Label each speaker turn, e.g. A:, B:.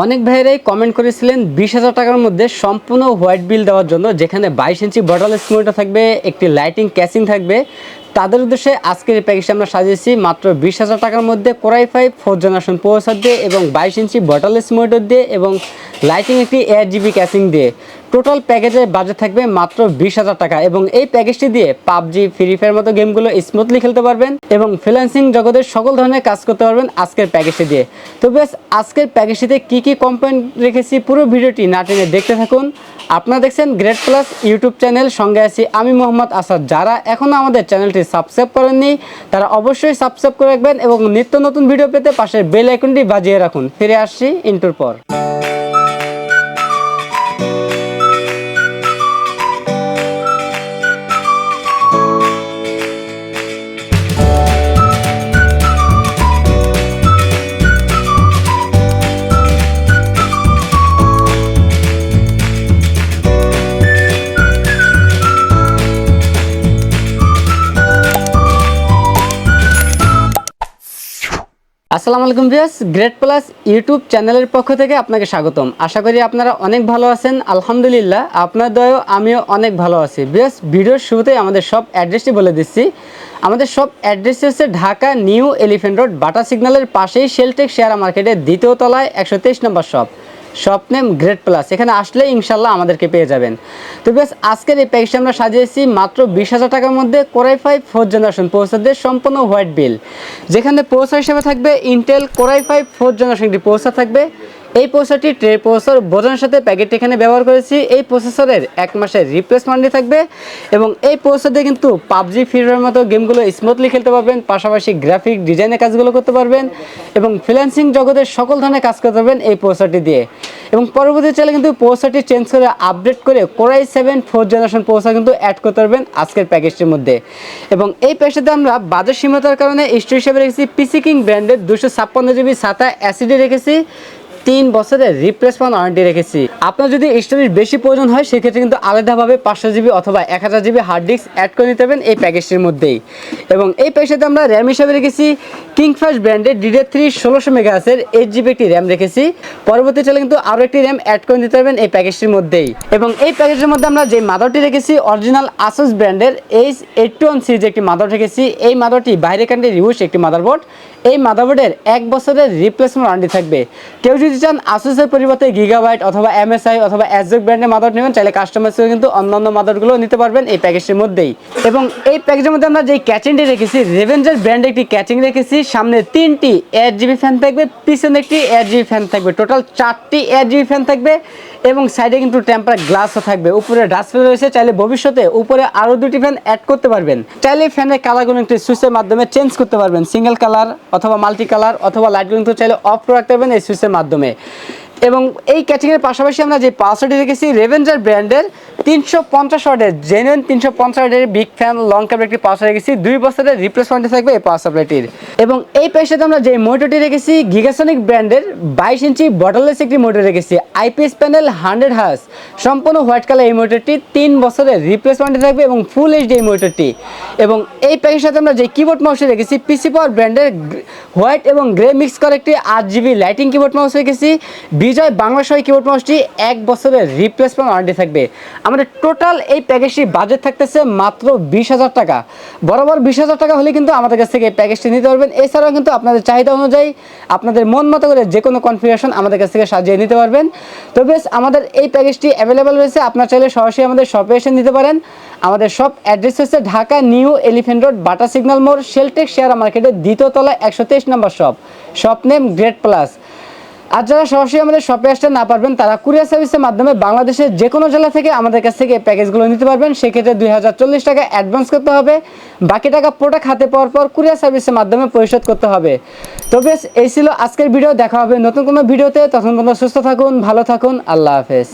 A: অনেক ভাইয়েরাই কমেন্ট করেছিলেন, বিশ হাজার টাকার মধ্যে সম্পূর্ণ হোয়াইট বিল দেওয়ার জন্য, যেখানে বাইশ ইঞ্চি বটল স্মোটা থাকবে, একটি লাইটিং ক্যাচিং থাকবে। তাদের উদ্দেশ্যে আজকের এই প্যাকেজটা আমরা সাজিয়েছি, মাত্র বিশ হাজার টাকার মধ্যে Core i five four generation processor দিয়ে এবং বাইশ ইঞ্চি বটল স্মোটার দিয়ে এবং লাইটিং একটি এয়ার জিবি ক্যাচিং দিয়ে। টোটাল প্যাকেজের বাজেট থাকবে মাত্র বিশ হাজার টাকা এবং এই প্যাকেজটি দিয়ে পাবজি ফ্রি ফায়ার মতো গেমগুলো স্মুথলি খেলতে পারবেন এবং ফ্রিল্যান্সিং জগতের সকল ধরনের কাজ করতে পারবেন আজকের প্যাকেজটি দিয়ে। তো বেশ, আজকের প্যাকেজটিতে কী কী কম্পোনেন্ট রেখেছি পুরো ভিডিওটি না টেনে দেখতে থাকুন। আপনারা দেখছেন গ্রেট প্লাস ইউটিউব চ্যানেল সঙ্গে আছি আমি মোহাম্মদ আসাদ। যারা এখনও আমাদের চ্যানেলটি সাবস্ক্রাইব করেননি, তারা অবশ্যই সাবস্ক্রাইব করে রাখবেন এবং নিত্য নতুন ভিডিও পেতে পাশের বেল আইকনটি বাজিয়ে রাখুন। ফিরে আসছি ইন্টুর পর। আসসালামু আলাইকুম ভিয়াস গ্রেট প্লাস ইউটিউব চ্যানেলের পক্ষ থেকে আপনাকে স্বাগতম। আশা করি আপনারা অনেক ভালো আছেন। আলহামদুলিল্লাহ, আপনার দয়েও আমিও অনেক ভালো আছি। ভিয়াস ভিডিওর শুরুতেই আমাদের সব অ্যাড্রেসটি বলে দিচ্ছি। আমাদের সব অ্যাড্রেসটি হচ্ছে Dhaka New Elephant Road, Bata সিগন্যালের পাশেই শেলটেক শেয়ার মার্কেটের দ্বিতীয় তলায় একশো তেইশ নম্বর shop. Shop name Great Plus এখানে আসলে ইনশাল্লাহ আমাদেরকে পেয়ে যাবেন। তো বেস আজকের এই প্যাকেজটা আমরা সাজিয়েছি মাত্র বিশ হাজার টাকার মধ্যে Core i five four generation প্রসেসরদের সম্পূর্ণ হোয়াইট বিল যেখানে প্রসেসর হিসেবে থাকবে Intel Core i five four generation একটি প্রসেসর থাকবে। এই প্রসেসরটি ট্রে প্রসেসর বোঝানোর সাথে প্যাকেটটি এখানে ব্যবহার করেছি। এই প্রসেসরের এক মাসের রিপ্লেসমেন্টই থাকবে এবং এই প্রসেসর কিন্তু পাবজি ফ্রি ফায়ার মতো গেমগুলো স্মুথলি খেলতে পারবেন, পাশাপাশি গ্রাফিক ডিজাইনের কাজগুলো করতে পারবেন এবং ফ্রিল্যান্সিং জগতের সকল ধরনের কাজ করতে পারবেন এই প্রসেসরটি দিয়ে। এবং পরবর্তী চাইলে কিন্তু প্রসেসরটি চেঞ্জ করে আপডেট করে Core i seven four generation processor কিন্তু অ্যাড করতে পারবেন আজকের প্যাকেজটির মধ্যে। এবং এই প্যাকেজটাতে আমরা বাজার সীমাতার কারণে স্টোর হিসেবে রেখেছি পিসি কিং ব্র্যান্ডের দুশো ছাপ্পান্ন জিবি সাতা অ্যাসিডে রেখেছি তিন বছরের রিপ্লেসমেন্ট ওয়ারেন্টি রেখেছি। আপনার যদি স্টোরেজ বেশি প্রয়োজন হয়, সেক্ষেত্রে কিন্তু আলাদাভাবে পাঁচশো জিবি অথবা এক হাজার জিবি হার্ড ডিস্ক অ্যাড করে নিতে এই প্যাকেজটির মধ্যেই। এবং এই প্যাকেজটাতে আমরা র্যাম হিসাবে রেখেছি কিংফাস্ট ব্র্যান্ডের ডিডে থ্রি ষোলোশো মেগাহাসের এইট জিবি একটি র্যাম রেখেছি। পরবর্তী চাইলে কিন্তু আরও একটি র্যাম অ্যাড করে নিতে পারবেন এই প্যাকেজটির মধ্যেই। এবং এই প্যাকেজের মধ্যে আমরা যে মাদারটি রেখেছি অরিজিনাল আসুস ব্র্যান্ডের H eight two one series একটি মাদার রেখেছি, এই মাদারটি বাইরে কান্ট্রি ইউজ একটি মাদারবোর্ড এই মাদারবোর্ডের এক বছরের রিপ্লেসমেন্ট ওয়ারেন্টি থাকবে। কেউ যদি চান আসুসের পরিবর্তে গিগাবাইট অথবা এমএসআই অথবা অ্যাজক ব্র্যান্ডের মাদার নেবেন, চাইলে কাস্টমার কিন্তু অন্যান্য মাদারগুলো নিতে পারবেন এই প্যাকেজটির মধ্যেই। এবং এই প্যাকেজের মধ্যে আমরা যে ক্যাচিংটি রেখেছি রেভেঞ্জার ব্র্যান্ডে একটি ক্যাচিং রেখেছি, সামনে তিনটি এয়ার জিবি ফ্যান থাকবে, পিছনে একটি এয়ার জিবি ফ্যান থাকবে। টোটাল চারটি এয়ার জিবি ফ্যান থাকবে। এবং সাইডে কিন্তু টেম্পার গ্লাসও থাকবে। উপরে ডাস্টবিন রয়েছে, চাইলে ভবিষ্যতে উপরে আরও দুটি ফ্যান অ্যাড করতে পারবেন। চাইলে ফ্যানের কালারগুলো একটি সুইচের মাধ্যমে চেঞ্জ করতে পারবেন। সিঙ্গেল কালার অথবা মাল্টি কালার অথবা লাইটগুলো কিন্তু চাইলে অফ করে রাখতে পারবেন এই সুইচের মাধ্যমে। এবং এই ক্যাটিংয়ের পাশাপাশি আমরা যে পাওয়ারটি দেখেছি রেভেঞ্জার ব্র্যান্ডের তিনশো পঞ্চাশ ওয়াটের জেনুইন তিনশো পঞ্চাশ ওয়াটের বিগ ফ্যান লং ক্যাবের একটি পাওয়ার রেখেছি দুই বছরের রিপ্লেসমেন্টে থাকবে এই পাওয়ার সাপ্লাইটির এবং এই পেশাতে আমরা যে মোটরটি রেখেছি গিগাসনিক ব্র্যান্ডের বাইশ ইঞ্চি বটললেস একটি মোটর রেখেছি। আইপিএস প্যানেল হান্ড্রেড হার্স সম্পূর্ণ হোয়াইট কালার এই মোটরটি তিন বছরের রিপ্লেসমেন্টে থাকবে এবং ফুল এইচডি এই মোটরটি এবং এই প্যাকের সাথে আমরা যে কিবোর্ড মাউসটি রেখেছি পিসি পাওয়ার ব্র্যান্ডের হোয়াইট এবং গ্রে মিক্স করে একটি আট জিবি লাইটিং কিবোর্ড মাউস রেখেছি বিজয় বাংলা সহ কিবোর্ড মাউসটি এক বছরের রিপ্লেসমেন্ট ওয়ারেন্টি থাকবে। আমাদের টোটাল এই প্যাকেজটি বাজেট থাকতেছে মাত্র বিশ হাজার টাকা। বরাবর বিশ হাজার টাকা হলে কিন্তু আমাদের কাছ থেকে এই প্যাকেজটি নিতে পারবেন। এছাড়াও কিন্তু আপনাদের চাহিদা অনুযায়ী আপনাদের মন মতো করে যে কোনো কনফিগারেশন আমাদের কাছ থেকে সাজিয়ে নিতে পারবেন। তো বেশ, আমাদের এই প্যাকেজটি অ্যাভেলেবেল রয়েছে। আপনার চাইলে সরাসরি আমাদের শপে এসে নিতে পারেন। আমাদের শপ অ্যাড্রেস হচ্ছে Dhaka New Elephant Road, Bata signal মোড়, শেলটেক শেয়ার মার্কেটের দ্বিতীয় তলায় একশো তেইশ নম্বর shop shop name Great Plus আর যারা সরাসরি আমাদের শপে আসতে না পারবেন, তারা কুরিয়ার সার্ভিসের মাধ্যমে বাংলাদেশের যে কোনো জেলা থেকে আমাদের কাছ থেকে প্যাকেজগুলো নিতে পারবেন। সেক্ষেত্রে দুই হাজার চল্লিশ টাকা অ্যাডভান্স করতে হবে। বাকি টাকা প্রোডাক্ট হাতে পাওয়ার পর কুরিয়ার সার্ভিসের মাধ্যমে পরিশোধ করতে হবে। তো বেশ, এই ছিল আজকের ভিডিও দেখা হবে নতুন কোনো ভিডিওতে তখন কোনো সুস্থ থাকুন, ভালো থাকুন। আল্লাহ হাফেজ।